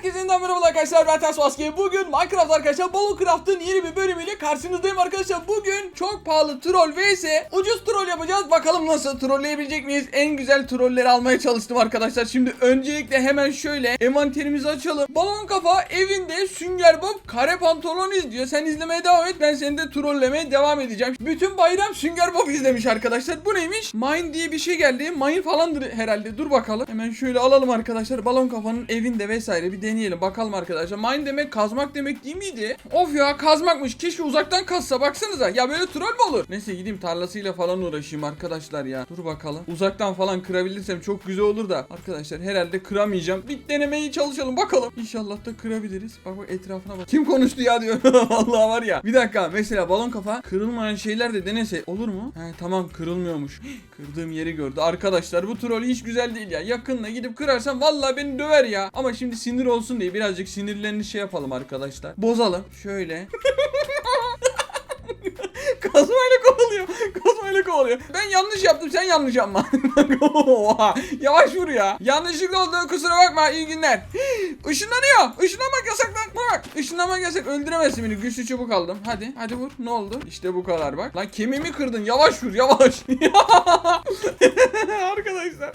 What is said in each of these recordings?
Herkese yeniden merhaba arkadaşlar ben Ters. Bugün Minecraft arkadaşlar Ballcraft'ın yeni bir bölümüyle karşınızdayım arkadaşlar. Bugün çok pahalı troll vs ucuz troll yapacağız. Bakalım nasıl trolleyebilecek miyiz? En güzel trolleri almaya çalıştım arkadaşlar. Şimdi öncelikle hemen şöyle envanterimizi açalım. Balon kafa evinde Sünger Bob kare pantolon izliyor. Sen izlemeye devam et. Ben seni de trollemeye devam edeceğim. Bütün bayram Sünger Bob izlemiş arkadaşlar. Bu neymiş? Mine diye bir şey geldi. Mine falandır herhalde. Dur bakalım. Hemen şöyle alalım arkadaşlar. Balon kafanın evinde vesaire bir deneyelim. Bakalım arkadaşlar. Mine demek kazmak demek değil miydi? Of ya kazmakmış. Keşke uzaktan kazsa. Baksanıza. Ya böyle troll mü olur? Neyse gideyim tarlasıyla falan uğraşayım arkadaşlar ya. Dur bakalım. Uzaktan falan kırabilirsem çok güzel olur da. Arkadaşlar herhalde kıramayacağım. Bir denemeyi çalışalım bakalım. İnşallah da kırabiliriz. Bak bak etrafına bak. Kim konuştu ya diyor. Vallahi var ya. Bir dakika. Mesela balon kafa kırılmayan şeyler de denese olur mu? He tamam kırılmıyormuş. Kırdığım yeri gördü. Arkadaşlar bu troll hiç güzel değil ya. Yakınına gidip kırarsam vallahi beni döver ya. Ama şimdi sinir olsun diye birazcık sinirlerini şey yapalım arkadaşlar. Bozalım. Şöyle. Kazmayla kovalıyor. Kazmayla kovalıyor. Ben yanlış yaptım sen yanlış yapma. Yavaş vur ya. Yanlışlıkla oldu kusura bakma iyi günler. Işınlanıyor. Işınlamak yasak lan. Bak. Işınlamak yasak. Öldüremezsin beni. Güçlü çubuk aldım. Hadi. Hadi vur. Ne oldu? İşte bu kadar bak. Lan kemiğimi kırdın. Yavaş vur. Yavaş. Arkadaşlar.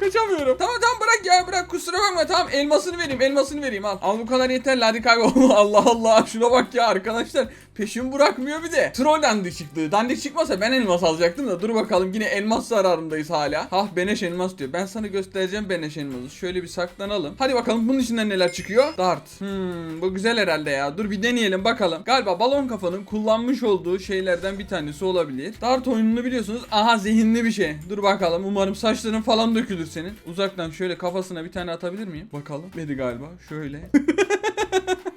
Kaçamıyorum. Tamam tamam bırak ya bırak kusura bakma tamam elmasını vereyim elmasını vereyim al. Al bu kadar yeterli hadi kaybol. Allah Allah şuna bak ya arkadaşlar. Peşimi bırakmıyor bir de. Troll dandik çıktı. Dandik çıkmasa ben elmas alacaktım da dur bakalım yine elmas zararındayız hala. Hah beneş elmas diyor. Ben sana göstereceğim beneş elması. Şöyle bir saklanalım. Hadi bakalım bunun içinden neler çıkıyor? Dart. Hmm bu güzel herhalde ya. Dur bir deneyelim bakalım. Galiba balon kafanın kullanmış olduğu şeylerden bir tanesi olabilir. Dart oyununu biliyorsunuz. Aha zihinli bir şey. Dur bakalım. Umarım saçların falan dökülür senin. Uzaktan şöyle kafasına bir tane atabilir miyim? Bakalım. Medi galiba. Şöyle.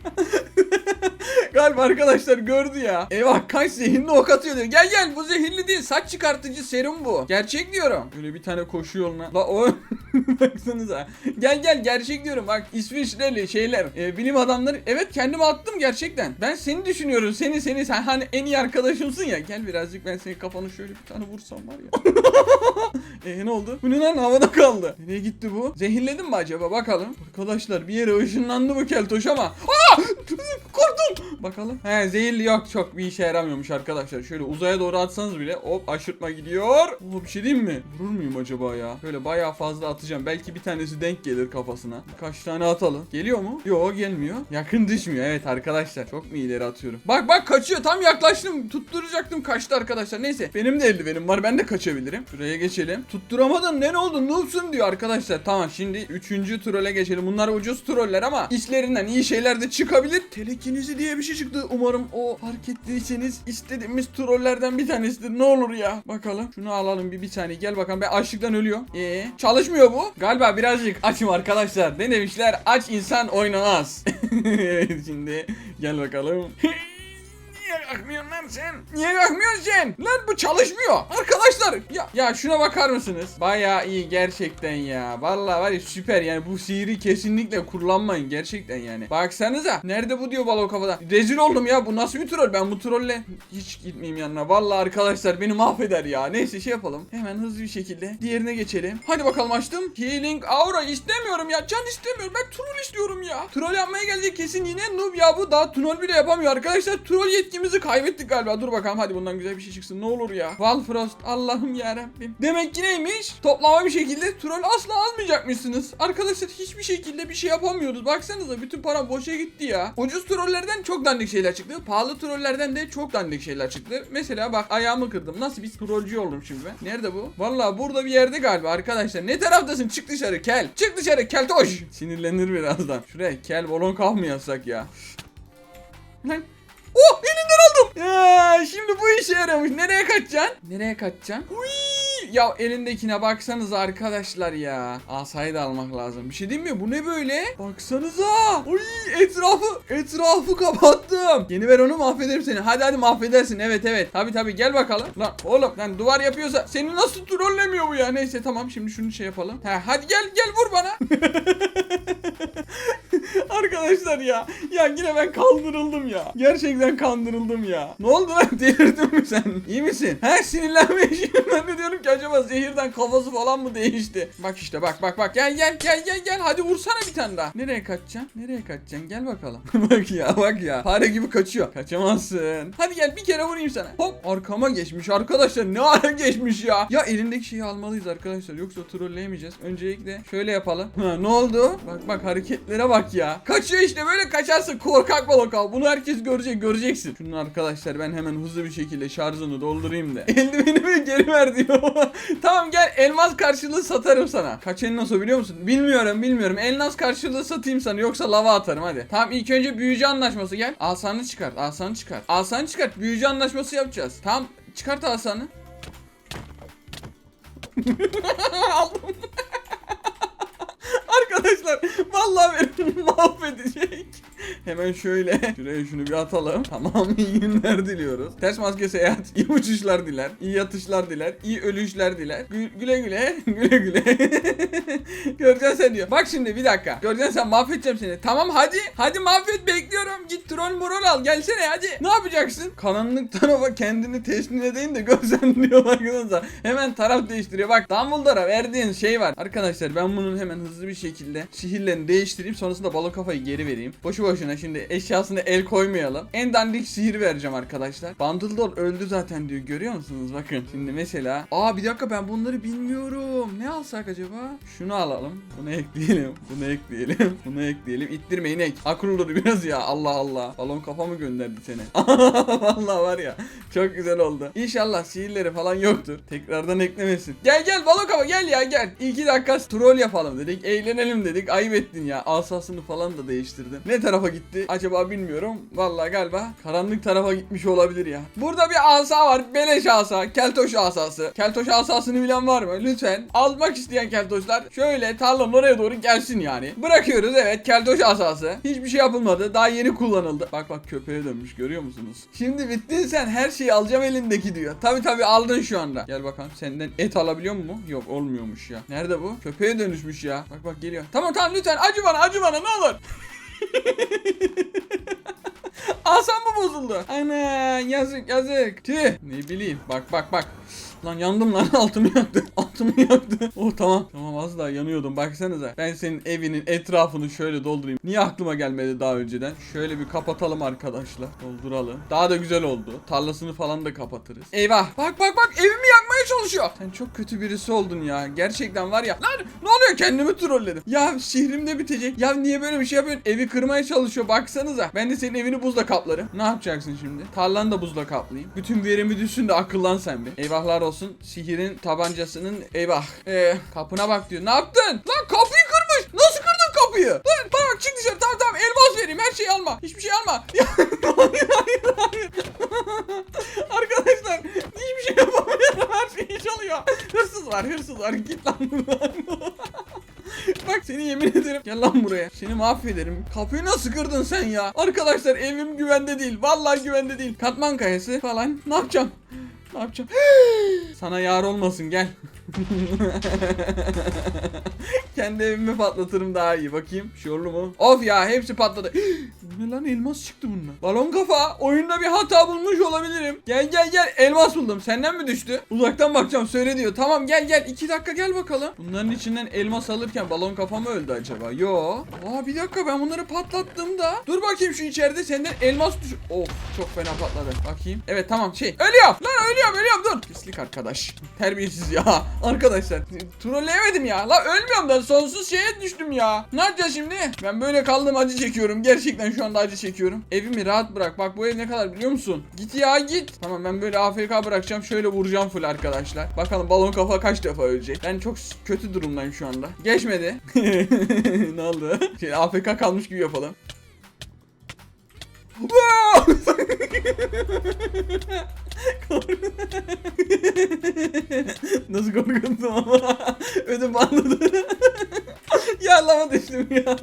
Galiba arkadaşlar gördü ya. Eyvah kaç zehirli ok atıyor diyor. Gel gel bu zehirli değil. Saç çıkartıcı serum bu. Gerçek diyorum. Böyle bir tane koşu yoluna. La o baksanıza. Gel gel gerçek diyorum. Bak İsviçreli şeyler. e, bilim adamları. Evet kendime attım gerçekten. Ben seni düşünüyorum. Seni seni sen hani en iyi arkadaşımsın ya. Gel birazcık ben senin kafanı şöyle bir tane vursam var ya. e ne oldu? Bu ne lan havada kaldı. Nereye gitti bu? Zehirledim mi acaba? Bakalım. Arkadaşlar bir yere ışınlandı bu keltoş ama. Aa! Bakalım. He zehirli yok çok bir işe yaramıyormuş arkadaşlar. Şöyle uzaya doğru atsanız bile hop aşırtma gidiyor. Oo bir şey diyeyim mi? Vurur muyum acaba ya? Böyle bayağı fazla atacağım. Belki bir tanesi denk gelir kafasına. Birkaç tane atalım. Geliyor mu? Yok gelmiyor. Yakın düşmüyor. Evet arkadaşlar. Çok mu ileri atıyorum? Bak bak kaçıyor. Tam yaklaştım. Tutturacaktım. Kaçtı arkadaşlar. Neyse. Benim de eldivenim var. Ben de kaçabilirim. Şuraya geçelim. Tutturamadın. Ne oldu? Noobsun diyor arkadaşlar. Tamam şimdi üçüncü trole geçelim. Bunlar ucuz troller ama içlerinden iyi şeyler de çıkabilir. Telekinizi diye bir şey çıktı. Umarım o fark ettiyseniz istediğimiz trollerden bir tanesidir. Ne olur ya. Bakalım. Şunu alalım bir bir saniye. Gel bakalım. Ben açlıktan ölüyorum. Ee, çalışmıyor bu. Galiba birazcık açım arkadaşlar. Ne demişler? Aç insan oynamaz. evet şimdi gel bakalım. Niye kalkmıyorsun lan sen? Niye kalkmıyorsun sen? Lan bu çalışmıyor. Arkadaşlar ya ya şuna bakar mısınız? Baya iyi gerçekten ya. Vallahi var ya süper yani bu sihiri kesinlikle kullanmayın gerçekten yani. Baksanıza. Nerede bu diyor balon kafada. Rezil oldum ya bu nasıl bir troll? Ben bu trolle hiç gitmeyeyim yanına. Vallahi arkadaşlar beni mahveder ya. Neyse şey yapalım. Hemen hızlı bir şekilde diğerine geçelim. Hadi bakalım açtım. Healing aura istemiyorum ya. Can istemiyorum. Ben troll istiyorum ya. Troll yapmaya geldi kesin yine noob ya bu. Daha troll bile yapamıyor arkadaşlar. Troll yetkimizi kaybettik galiba. Dur bakalım hadi bundan güzel bir şey çıksın. Ne olur ya. Valfrost Allah'ım ya Rabbim. Demek ki neymiş? Toplama bir şekilde troll asla almayacakmışsınız. Arkadaşlar hiçbir şekilde bir şey yapamıyoruz. Baksanıza bütün para boşa gitti ya. Ucuz trollerden çok dandik şeyler çıktı. Pahalı trollerden de çok dandik şeyler çıktı. Mesela bak ayağımı kırdım. Nasıl bir trollcü oldum şimdi ben? Nerede bu? Vallahi burada bir yerde galiba arkadaşlar. Ne taraftasın? Çık dışarı kel. Çık dışarı keltoş. Sinirlenir birazdan. Şuraya kel balon yazsak ya? Lan Oh elinden aldım. Ya, şimdi bu işe yaramış. Nereye kaçacaksın? Nereye kaçacaksın? Uy! Ya elindekine baksanıza arkadaşlar ya. Asayı da almak lazım. Bir şey diyeyim mi? Bu ne böyle? Baksanıza. Uy etrafı etrafı kapattım. Yeni ver onu mahvederim seni. Hadi hadi mahvedersin. Evet evet. Tabi tabi gel bakalım. Lan oğlum lan duvar yapıyorsa seni nasıl trollemiyor bu ya? Neyse tamam şimdi şunu şey yapalım. Ha, hadi gel gel vur bana. Arkadaşlar ya. Ya yine ben kandırıldım ya. Gerçekten kandırıldım ya. Ne oldu lan? Delirdin mi sen? İyi misin? He sinirlenme şimdi. Ben de diyorum ki acaba zehirden kafası falan mı değişti? Bak işte bak bak bak. Gel gel gel gel gel. Hadi vursana bir tane daha. Nereye kaçacaksın? Nereye kaçacaksın? Gel bakalım. bak ya bak ya. Fare gibi kaçıyor. Kaçamazsın. Hadi gel bir kere vurayım sana. Hop arkama geçmiş arkadaşlar. Ne ara geçmiş ya? Ya elindeki şeyi almalıyız arkadaşlar. Yoksa trolleyemeyeceğiz. Öncelikle şöyle yapalım. Ha, ne oldu? Bak bak hareketlere bak ya. Kaçıyor işte böyle kaçarsın. Korkak balık al. Bunu herkes görecek göreceksin. Şunun arkadaşlar ben hemen hızlı bir şekilde şarjını doldurayım da. Eldivenimi geri ver diyor. tamam gel elmas karşılığı satarım sana. Kaç elmas o biliyor musun? Bilmiyorum bilmiyorum. Elmas karşılığı satayım sana yoksa lava atarım hadi. Tamam ilk önce büyücü anlaşması gel. Asanı çıkart asanı çıkart. Asanı çıkart büyücü anlaşması yapacağız. Tamam çıkart asanı. Aldım. Arkadaşlar vallahi beni mahvedecek. Hemen şöyle şuraya şunu bir atalım. Tamam iyi günler diliyoruz. Ters maske seyahat, iyi uçuşlar diler, iyi yatışlar diler, iyi ölüşler diler. Gü- güle güle, güle güle. Göreceksin sen diyor. Bak şimdi bir dakika. Göreceksin sen mahvedeceğim seni. Tamam hadi. Hadi mahvet bekliyorum. Git troll morol al. Gelsene hadi. Ne yapacaksın? Karanlık tarafa kendini teslim edeyim de görsen diyor arkadaşlar. Hemen taraf değiştiriyor. Bak Dumbledore'a verdiğin şey var. Arkadaşlar ben bunun hemen hızlı bir şekilde sihirlerini değiştireyim. Sonrasında balon kafayı geri vereyim. Boşu boşuna şimdi eşyasına el koymayalım. En dandik sihir vereceğim arkadaşlar. Bundledor öldü zaten diyor. Görüyor musunuz? Bakın. Şimdi mesela. Aa bir dakika ben bunları bilmiyorum. Ne alsak acaba? Şunu alalım. Bunu ekleyelim. Bunu ekleyelim. Bunu ekleyelim. İttirme inek. Akıllı biraz ya. Allah Allah. Balon kafa mı gönderdi seni? Vallahi var ya. Çok güzel oldu. İnşallah sihirleri falan yoktur. Tekrardan eklemesin. Gel gel balon kafa gel ya gel. İki dakika troll yapalım dedik. Eğlenelim dedik. Ayıp ettin ya. Asasını falan da değiştirdim. Ne tarafa gitti? Acaba bilmiyorum. Vallahi galiba karanlık tarafa gitmiş olabilir ya. Burada bir asa var. Beleş asa. Keltoş asası. Keltoş asasını bilen var mı? Lütfen. Almak isteyen keltoşlar şöyle tarlanın oraya doğru gelsin yani. Bırakıyoruz evet. Keltoş asası. Hiçbir şey yapılmadı. Daha yeni kullanıldı. Bak bak köpeğe dönmüş görüyor musunuz? Şimdi bittin sen her şeyi alacağım elindeki diyor. Tabi tabi aldın şu anda. Gel bakalım senden et alabiliyor mu? Yok olmuyormuş ya. Nerede bu? Köpeğe dönüşmüş ya. Bak bak geliyor. Tamam tamam lütfen acı bana acı bana ne olur. Asam mı bozuldu? Ana yazık yazık. Tüh. Ne bileyim. Bak bak bak. Lan yandım lan altımı yaktı. Altımı yaktı. Oh tamam. Tamam az daha yanıyordum. Baksanıza. Ben senin evinin etrafını şöyle doldurayım. Niye aklıma gelmedi daha önceden? Şöyle bir kapatalım arkadaşlar. Dolduralım. Daha da güzel oldu. Tarlasını falan da kapatırız. Eyvah. Bak bak bak evimi yakmaya çalışıyor. Sen çok kötü birisi oldun ya. Gerçekten var ya. Lan ne oluyor kendimi trolledim. Ya şehrim de bitecek. Ya niye böyle bir şey yapıyorsun? Evi kırmaya çalışıyor. Baksanıza. Ben de senin evini buzla kaplarım. Ne yapacaksın şimdi? Tarlanı da buzla kaplayayım. Bütün verimi düşsün de akıllan sen bir. Eyvahlar olsun. Sihirin tabancasının eyvah. Ee, kapına bak diyor. Ne yaptın? Lan kapıyı kırmış. Nasıl kırdın kapıyı? Lan bak çık dışarı. Tamam tamam elmas vereyim. Her şeyi alma. Hiçbir şey alma. Ya, hayır hayır hayır. Arkadaşlar hiçbir şey yapamıyorum. Her şeyi çalıyor. Hırsız var hırsız var. Git lan buradan. Bak seni yemin ederim. Gel lan buraya. Seni mahvederim. Kapıyı nasıl kırdın sen ya? Arkadaşlar evim güvende değil. Vallahi güvende değil. Katman kayası falan. Ne yapacağım? Ne yapacağım? Sana yar olmasın gel. Kendi evimi patlatırım daha iyi. Bakayım. Şorlu mu? Of ya hepsi patladı. Bu ne lan elmas çıktı bundan. Balon kafa. Oyunda bir hata bulmuş olabilirim. Gel gel gel. Elmas buldum. Senden mi düştü? Uzaktan bakacağım. Söyle diyor. Tamam gel gel. iki dakika gel bakalım. Bunların içinden elmas alırken balon kafa mı öldü acaba? Yo. Aa bir dakika ben bunları patlattığımda. Dur bakayım şu içeride senden elmas düş. Of çok fena patladı. Bakayım. Evet tamam şey. Ölüyor. Lan ölüyorum ölüyorum dur. Pislik arkadaş. Terbiyesiz ya. Arkadaşlar. Trolleyemedim ya. La ölmüyorum da sonsuz şeye düştüm ya. Ne yapacağız şimdi? Ben böyle kaldım acı çekiyorum. Gerçekten şu anda acı çekiyorum. Evimi rahat bırak. Bak bu ev ne kadar biliyor musun? Git ya git. Tamam ben böyle AFK bırakacağım. Şöyle vuracağım full arkadaşlar. Bakalım balon kafa kaç defa ölecek. Ben çok kötü durumdayım şu anda. Geçmedi. ne oldu? Şey, AFK kalmış gibi yapalım. Nasıl korkuttum ama ödüm patladı. ya lava düştüm ya.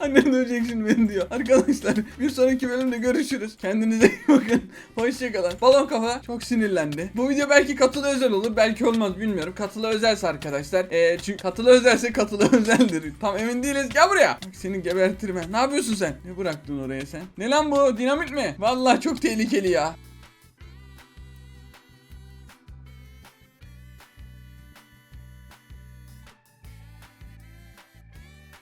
Annen dövecek şimdi beni diyor. Arkadaşlar bir sonraki bölümde görüşürüz. Kendinize iyi bakın. Hoşçakalın. Balon kafa çok sinirlendi. Bu video belki katılı özel olur. Belki olmaz bilmiyorum. Katılı özelse arkadaşlar. Ee, çünkü katılı özelse katılı özeldir. Tam emin değiliz. Gel buraya. Bak seni gebertirim ben. Ne yapıyorsun sen? Ne bıraktın oraya sen? Ne lan bu? Dinamit mi? Vallahi çok tehlikeli ya.